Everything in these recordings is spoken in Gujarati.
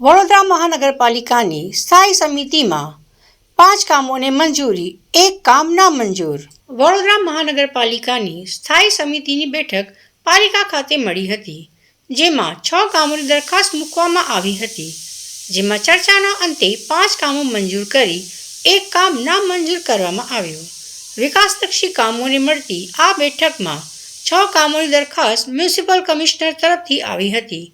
વડોદરા મહાનગરપાલિકાની સ્થાયી સમિતિમાં પાંચ કામોને મંજૂરી, એક કામ ના મંજૂર. વડોદરા મહાનગરપાલિકાની સ્થાયી સમિતિની બેઠક પાલિકા ખાતે મળી હતી, જેમાં છ કામોની દરખાસ્ત મૂકવામાં આવી હતી, જેમાં ચર્ચાના અંતે પાંચ કામો મંજૂર કરી, એક કામ ના મંજૂર કરવામાં આવ્યું. વિકાસલક્ષી કામોને મળતી આ બેઠકમાં છ કામોની દરખાસ્ત મ્યુનિસિપલ કમિશનર તરફથી આવી હતી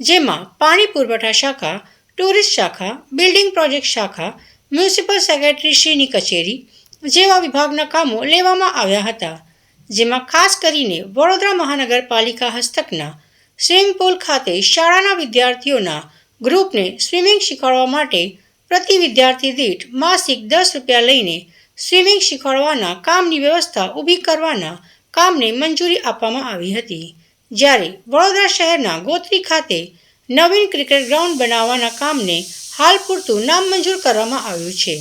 જેમાં પાણી પુરવઠા શાખા, ટુરિસ્ટ શાખા, બિલ્ડિંગ પ્રોજેક્ટ શાખા, મ્યુનિસિપલ સેક્રેટરીશ્રીની કચેરી જેવા વિભાગના કામો લેવામાં આવ્યા હતા, જેમાં ખાસ કરીને વડોદરા મહાનગરપાલિકા હસ્તકના સ્વિમિંગ પુલ ખાતે શાળાના વિદ્યાર્થીઓના ગ્રુપને સ્વિમિંગ શીખવાડવા માટે પ્રતિ વિદ્યાર્થી દીઠ માસિક દસ રૂપિયા લઈને સ્વિમિંગ શીખવાડવાના કામની વ્યવસ્થા ઊભી કરવાના કામને મંજૂરી આપવામાં આવી હતી. જ્યારે વડોદરા શહેરના ગોત્રી ખાતે નવીન ક્રિકેટ ગ્રાઉન્ડ બનાવવાના કામને હાલ પૂરતું નામંજૂર કરવામાં આવ્યું છે.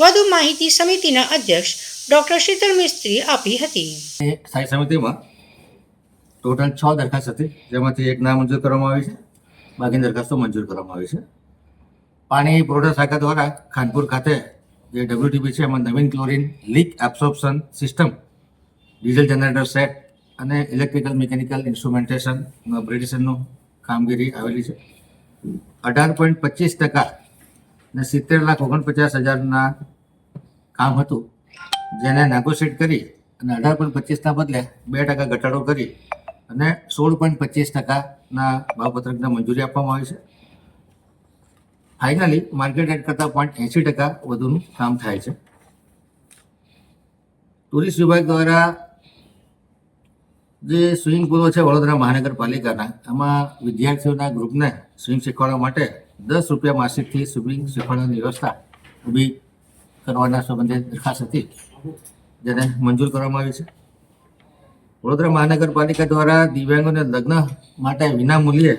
વધુ માહિતી સમિતિના અધ્યક્ષ ડોક્ટર શીતલ મિસ્ત્રી આપી હતી. સ્થાયી સમિતિમાં ટોટલ છ દરખાસ્ત હતી, જેમાંથી એક નામંજૂર કરવામાં આવી છે, બાકીની દરખાસ્તો મંજૂર કરવામાં આવી છે. પાણી પુરવઠા શાખા દ્વારા ખાનપુર ખાતે જે ડબ્લ્યુટીપી છે એમાં નવીન chlorine leak absorption system diesel generator set અને ઇલેક્ટ્રિકલ મિકેનિકલ ઇન્સ્ટ્રુમેન્ટેશન બ્રિટિશનનું કામગીરી આવેલી છે. અઢાર પોઈન્ટ પચીસ ટકા ને સિત્તેર લાખ ઓગણપચાસ હજારના કામ હતું. જેને નેગોશિએટ કરી અને અઢાર પોઈન્ટ પચીસના બદલે બે ટકા ઘટાડો કરી અને સોળ પોઈન્ટ પચીસ ટકાના ભાવપત્રકને મંજૂરી આપવામાં આવી છે. ફાઇનલી માર્કેટ રેટ કરતાં પોઈન્ટ એંસી ટકા વધુનું કામ થાય છે. ટુરિસ્ટ વિભાગ દ્વારા જે સ્વિમિંગ પુલો છે વડોદરા મહાનગરપાલિકાના, એમાં વિદ્યાર્થીઓના ગ્રુપને સ્વિમિંગ શીખવાડવા માટે દસ રૂપિયા માસિકથી સ્વિમિંગ શીખવાડવાની વ્યવસ્થા ઊભી કરવાના સંબંધે દરખાસ્ત હતી, જેને મંજૂર કરવામાં આવી છે. વડોદરા મહાનગરપાલિકા દ્વારા દિવ્યાંગોને લગ્ન માટે વિનામૂલ્યે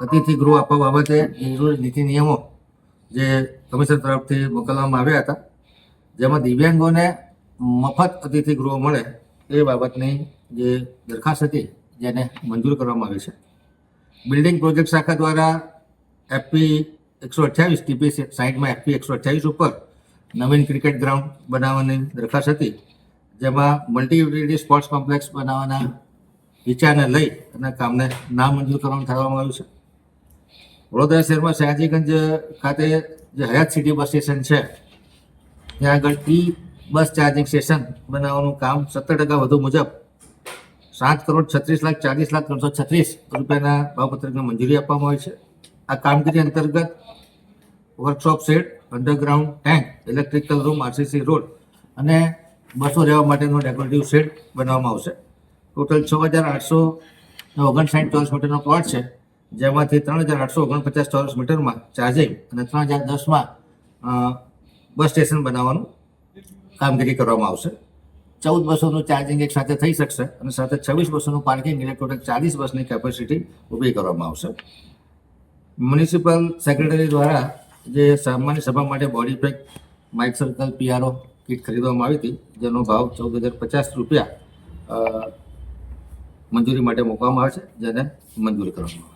અતિથિ ગૃહ આપવા બાબતે જરૂરી નીતિ નિયમો જે કમિશન તરફથી મોકલવામાં આવ્યા હતા, જેમાં દિવ્યાંગોને મફત અતિથિ ગૃહ મળે એ બાબતની જે દરખાસ્ત હતી જેને મંજૂર કરવામાં આવી છે. બિલ્ડિંગ પ્રોજેક્ટ શાખા દ્વારા એફપી એકસો અઠ્યાવીસ ટીપી સાઇડમાં એફપી એકસો અઠ્યાવીસ ઉપર નવીન ક્રિકેટ ગ્રાઉન્ડ બનાવવાની દરખાસ્ત હતી, જેમાં મલ્ટી સ્પોર્ટ્સ કોમ્પ્લેક્સ બનાવવાના વિચારને લઈ અને કામને નામંજૂર કરવાનું થવામાં આવ્યું છે. વડોદરા શહેરમાં સયાજીગંજ ખાતે જે હયાત સિટી બસ સ્ટેશન છે, ત્યાં આગળ ઈ બસ ચાર્જિંગ સ્ટેશન બનાવવાનું કામ સત્તર ટકા વધુ મુજબ. સાત કરોડ છત્રીસ લાખ ચાલીસ લાખ ત્રણસો છત્રીસ રૂપિયાના ભાવપત્રકને મંજૂરી આપવામાં આવી છે. આ કામગીરી અંતર્ગત workshop set underground tank electrical room RCC road અને બસો રહેવા માટેનો ડેકોરેટિવ શેડ બનાવવામાં આવશે. ટોટલ છ હજાર આઠસો ઓગણસાઠ ચોરસ મીટરનો પ્લોટ છે, જેમાંથી ત્રણ હજાર આઠસો ઓગણપચાસ ચોરસ મીટરમાં ચાર્જિંગ અને ત્રણ હજાર દસમાં બસ સ્ટેશન બનાવવાનું કામગીરી કરવામાં આવશે. ચૌદ બસોનું ચાર્જિંગ એક સાથે થઈ શકશે અને સાથે છવ્વીસ બસોનું પાર્કિંગ એટલે ટોટલ ચાલીસ બસની કેપેસિટી ઊભી કરવામાં આવશે. મ્યુનિસિપલ સેક્રેટરી દ્વારા જે સામાન્ય સભા માટે body pack mic circle PRO kit ખરીદવામાં આવી હતી, જેનો ભાવ ચૌદ હજાર પચાસ રૂપિયા મંજૂરી માટે મૂકવામાં આવે છે, જેને મંજૂરી કરવામાં આવે છે.